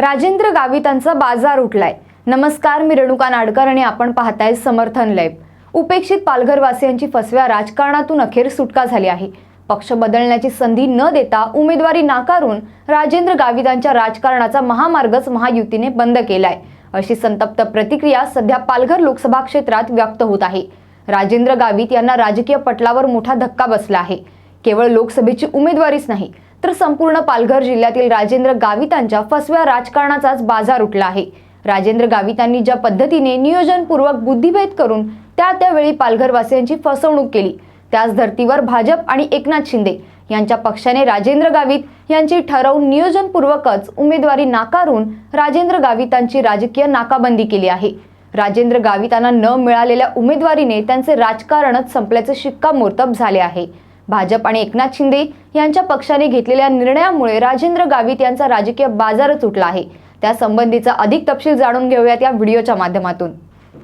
राजेंद्र गावितांचा बाजार उठलाय. नमस्कार मी रेणुका नाडकर आणि आपण पाहताय समर्थन लैब उपेक्षित पालघरवासियांची फसव्या राजकारणातून अखेर सुटका झाली आहे. पक्ष बदलण्याची संधी न देता उमेदवारी नाकारून राजेंद्र गावितांच्या राजकारणाचा महामार्गच महायुतीने बंद केलाय. अशी संतप्त प्रतिक्रिया सध्या पालघर लोकसभा क्षेत्रात व्यक्त होत आहे. राजेंद्र गावित यांना राजकीय पटलावर मोठा धक्का बसला आहे. केवळ लोकसभेची उमेदवारीच नाही तर संपूर्ण पालघर जिल्ह्यातील राजेंद्र गावितांच्या फसव्या राजकारणाचाच बाजार उठला आहे. राजेंद्र गावितांनी ज्या पद्धतीने नियोजनपूर्वक बुद्धिभेद करून त्या त्यावेळी पालघरवासियांची फसवणूक केली त्याच धर्तीवर भाजप आणि एकनाथ शिंदे यांच्या पक्षाने राजेंद्र गावित यांची ठरवून नियोजनपूर्वकच उमेदवारी नाकारून राजेंद्र गावितांची राजकीय नाकाबंदी केली आहे. राजेंद्र गावितांना न मिळालेल्या उमेदवारीने त्यांचे राजकारणच संपल्याचे शिक्कामोर्तब झाले आहे. भाजप आणि एकनाथ शिंदे यांच्या पक्षाने घेतलेल्या निर्णयामुळे राजेंद्र गावित यांचा राजकीय बाजारच उठला आहे. त्या संबंधीचा अधिक तपशील जाणून घेऊयात या व्हिडिओच्या माध्यमातून.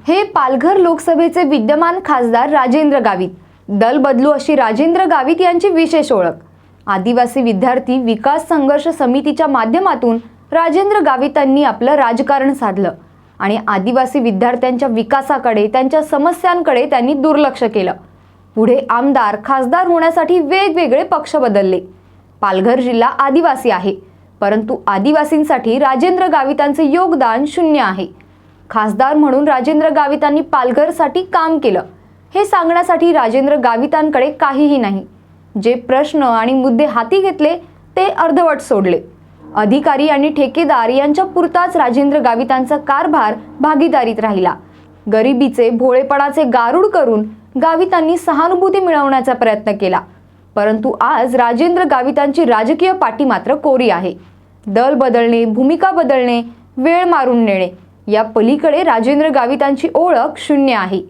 हे पालघर लोकसभेचे विद्यमान खासदार राजेंद्र गावित. दल बदलू अशी राजेंद्र गावित यांची विशेष ओळख. आदिवासी विद्यार्थी विकास संघर्ष समितीच्या माध्यमातून राजेंद्र गावितांनी आपलं राजकारण साधलं आणि आदिवासी विद्यार्थ्यांच्या विकासाकडे त्यांच्या समस्यांकडे त्यांनी दुर्लक्ष केलं. पुढे आमदार खासदार होण्यासाठी वेगवेगळे पक्ष बदलले. पालघर जिल्हा आदिवासी आहे परंतु आदिवासींसाठी राजेंद्र गावितांचे योगदान शून्य आहे. खासदार म्हणून राजेंद्र गावितांनी पालघरसाठी काम केलं हे सांगण्यासाठी राजेंद्र गावितांकडे काहीही नाही. जे प्रश्न आणि मुद्दे हाती घेतले ते अर्धवट सोडले. अधिकारी आणि ठेकेदार यांच्या पुरताच राजेंद्र गावितांचा कारभार भागीदारीत राहिला. गरिबीचे भोळेपणाचे गारुड करून गावितांनी सहानुभूती मिळवण्याचा प्रयत्न केला. परंतु आज राजेंद्र गावितांची राजकीय पाठी मात्र कोरी आहे. दल बदलणे भूमिका बदलणे वेळ मारून नेणे या पलीकडे राजेंद्र गावितांची ओळख शून्य आहे.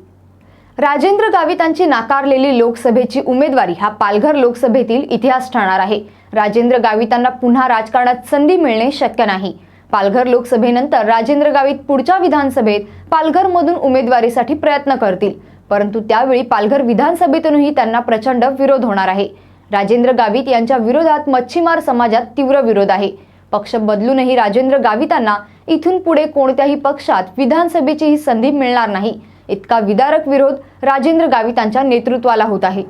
राजेंद्र गावितांची नाकारलेली लोकसभेची उमेदवारी हा पालघर लोकसभेतील इतिहास ठरणार आहे. राजेंद्र गावितांना पुन्हा राजकारणात संधी मिळणे शक्य नाही. पालघर लोकसभेनंतर राजेंद्र गावित पुढच्या विधानसभेत पालघरमधून उमेदवारीसाठी प्रयत्न करतील. परंतु त्यावेळी पालघर विधानसभेतूनही त्यांना प्रचंड विरोध होणार आहे. राजेंद्र गावित यांच्या विरोधात मच्छीमार समाजात तीव्र विरोध आहे. पक्ष बदलूनही राजेंद्र गावितांना इथून पुढे कोणत्याही पक्षात विधानसभेची ही संधी मिळणार नाही. इतका विदारक विरोध राजेंद्र गावितांच्या नेतृत्वाला होत आहे.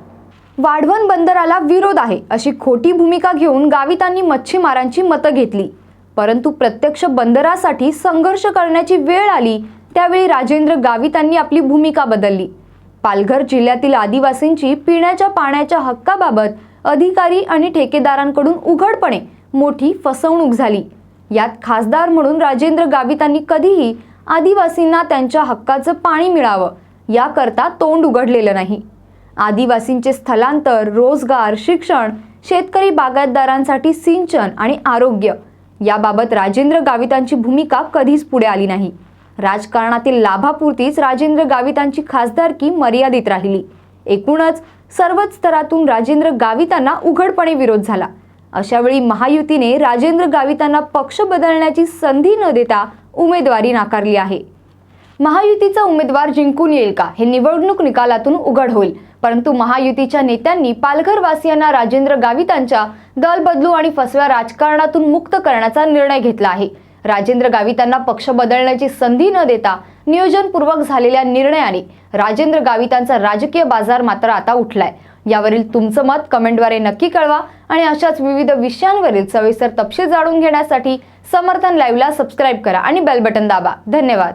वाढवण बंदराला विरोध आहे अशी खोटी भूमिका घेऊन गावितांनी मच्छीमारांची मतं घेतली. परंतु प्रत्यक्ष बंदरासाठी संघर्ष करण्याची वेळ आली त्यावेळी राजेंद्र गावितांनी आपली भूमिका बदलली. पालघर जिल्ह्यातील आदिवासींची पिण्याच्या पाण्याच्या हक्काबाबत अधिकारी आणि ठेकेदारांकडून उघडपणे मोठी फसवणूक झाली. यात खासदार म्हणून राजेंद्र गावितांनी कधीही आदिवासींना त्यांच्या हक्काचं पाणी मिळावं याकरता तोंड उघडलेलं नाही. आदिवासींचे स्थलांतर रोजगार शिक्षण शेतकरी बागायतदारांसाठी सिंचन आणि आरोग्य याबाबत राजेंद्र गावितांची भूमिका कधीच पुढे आली नाही. राजकारणातील लाभापुरतीच राजेंद्र गावितांची खासदारकी मर्यादित राहिली. एकूणच सर्वच स्तरातून राजेंद्र गावितांना उघडपणे विरोध झाला. अशावेळी महायुतीने राजेंद्र गावितांना पक्ष बदलण्याची संधी न देता उमेदवारी नाकारली आहे. महायुतीचा उमेदवार जिंकून येईल का? हे निवडणूक निकालातून उघड होईल. परंतु महायुतीच्या नेत्यांनी पालघर वासियांना राजेंद्र गावितांच्या दल बदलू आणि फसव्या राजकारणातून मुक्त करण्याचा निर्णय घेतला आहे. राजेंद्र गावितांना पक्ष बदलण्याची संधी न देता नियोजनपूर्वक झालेल्या निर्णयाने राजेंद्र गावितांचा राजकीय बाजार मात्र आता उठलाय. यावरील तुमचं मत कमेंटद्वारे नक्की कळवा आणि अशाच विविध विषयांवरील सविस्तर तपशील जाणून घेण्यासाठी समर्थन लाईव्हला सबस्क्राईब करा आणि बेल बटन दाबा. धन्यवाद.